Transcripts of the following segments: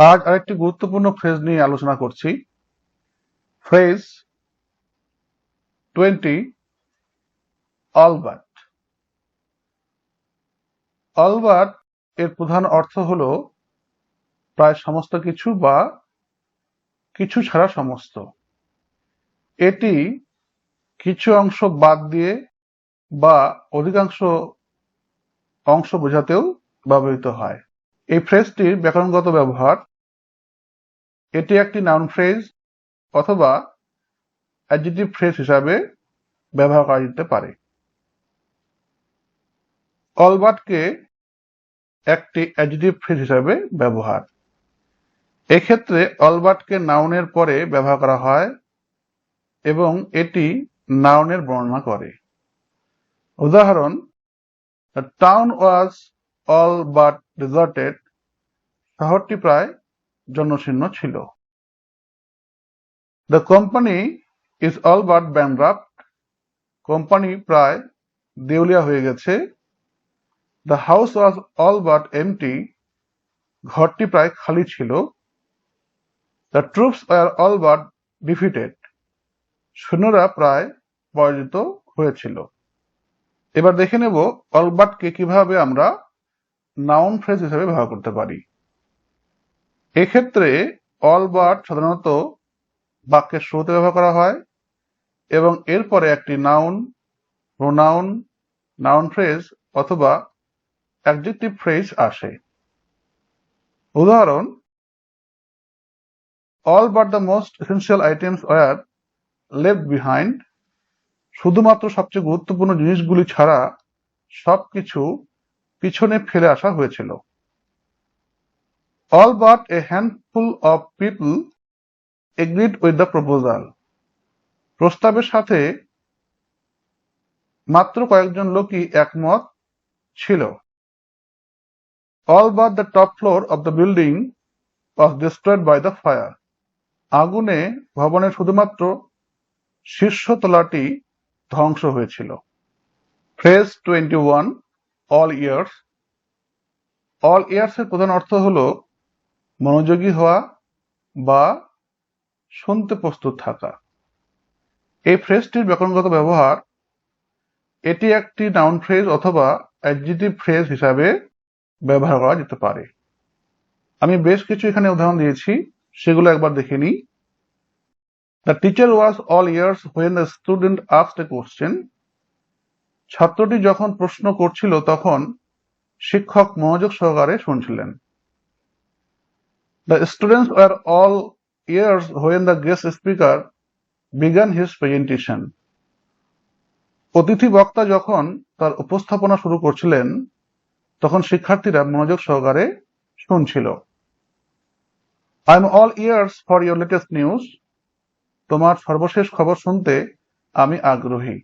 আজ আরেকটি গুরুত্বপূর্ণ ফ্রেজ নিয়ে আলোচনা করছি। ফ্রেজ টোয়েন্টি অলবাট অলবাট এর প্রধান অর্থ হল প্রায় সমস্ত কিছু বা কিছু ছাড়া সমস্ত। এটি কিছু অংশ বাদ দিয়ে বা অধিকাংশ অংশ বোঝাতেও ব্যবহৃত হয়। এই ফ্রেজটির ব্যাকরণগত ব্যবহার এটি একটি নাউন ফ্রেজ অথবা অ্যাডজেক্টিভ ফ্রেজ হিসাবে ব্যবহার করা যেতে পারে। অলবাটকে একটি অ্যাডজেক্টিভ ফ্রেজ হিসাবে ব্যবহার। এক্ষেত্রে অলবার্টকে নাউনের পরে ব্যবহার করা হয় এবং এটি নাউনের বর্ণনা করে। উদাহরণ the town was all but deserted শহরটি প্রায় জনশীর্ণ ছিল। The company is all but bankrupt company প্রায় দেউলিয়া হয়ে গেছে। The house was all but empty ঘরটি প্রায় খালি ছিল। The troops were all but defeated সৈন্যরা প্রায় পরাজিত হয়েছিল। এবার দেখে নেব অলবার্টকে কীভাবে আমরা নাউন ফ্রেজ হিসেবে ব্যবহার করতে পারি। এক্ষেত্রে অলবাট সাধারণত বাক্যের শুরুতে ব্যবহার করা হয় এবং এরপরে একটি নাউন প্রোনাউন নাউন ফ্রেজ অথবা অ্যাডজেক্টিভ ফ্রেজ আসে। উদাহরণ all but the most essential items were left behind, শুধুমাত্র সবচেয়ে গুরুত্বপূর্ণ জিনিসগুলি ছাড়া সবকিছু পিছনে ফেলে আসা হয়েছিল। All but a handful of people agreed with the proposal প্রস্তাবের সাথে মাত্র কয়েকজন লোকই একমত ছিল। All but the top floor of the building was destroyed by the fire আগুনে ভবনের শুধুমাত্র শীর্ষতলাটি ধ্বংস হয়েছিল। Phrase twenty one all ears all ears এর প্রধান অর্থ হল মনোযোগী হওয়া বা শুনতে প্রস্তুত থাকা। এই ফ্রেজটির ব্যাকরণগত ব্যবহার, এটি একটি নাউন ফ্রেজ অথবা অ্যাডজেটিভ ফ্রেজ হিসাবে ব্যবহার করা যেতে পারে। আমি বেশ কিছু এখানে উদাহরণ দিয়েছি, সেগুলো একবার দেখে নিই। The teacher was all ears when the student asked a question ছাত্রটি যখন প্রশ্ন করছিল তখন শিক্ষক মনোযোগ সহকারে শুনছিলেন। The students were all ears when the guest speaker began his presentation অতিথি বক্তা যখন তার উপস্থাপনা শুরু করছিলেন, তখন শিক্ষার্থীরা মনোযোগ সহকারে শুনছিল। I am all ears for your latest news তোমার সর্বশেষ খবর শুনতে আমি আগ্রহী।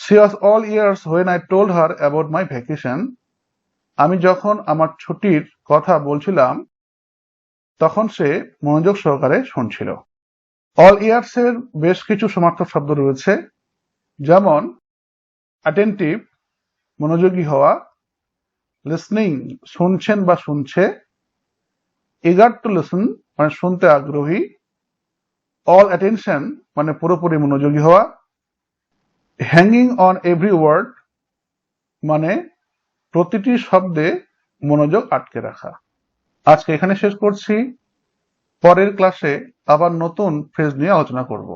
She was all ears when I told her about my vacation আমি যখন আমার ছুটির কথা বলছিলাম, তখন সে মনোযোগ সহকারে শুনছিল। অল ইয়ার্স এর বেশ কিছু সমার্থক শব্দ রয়েছে, যেমন অ্যাটেন্টিভ মনোযোগী হওয়া লিসনিং শুনছেন বা শুনছে ইগার টু লিসন মানে শুনতে আগ্রহী অল অ্যাটেনশন মানে পুরোপুরি মনোযোগী হওয়া হ্যাঙ্গিং অন এভরি ওয়ার্ড মানে প্রতিটি শব্দে মনোযোগ আটকে রাখা। আজকে এখানে শেষ করছি। পরের ক্লাসে আবার নতুন ফ্রেজ নিয়ে আলোচনা করব।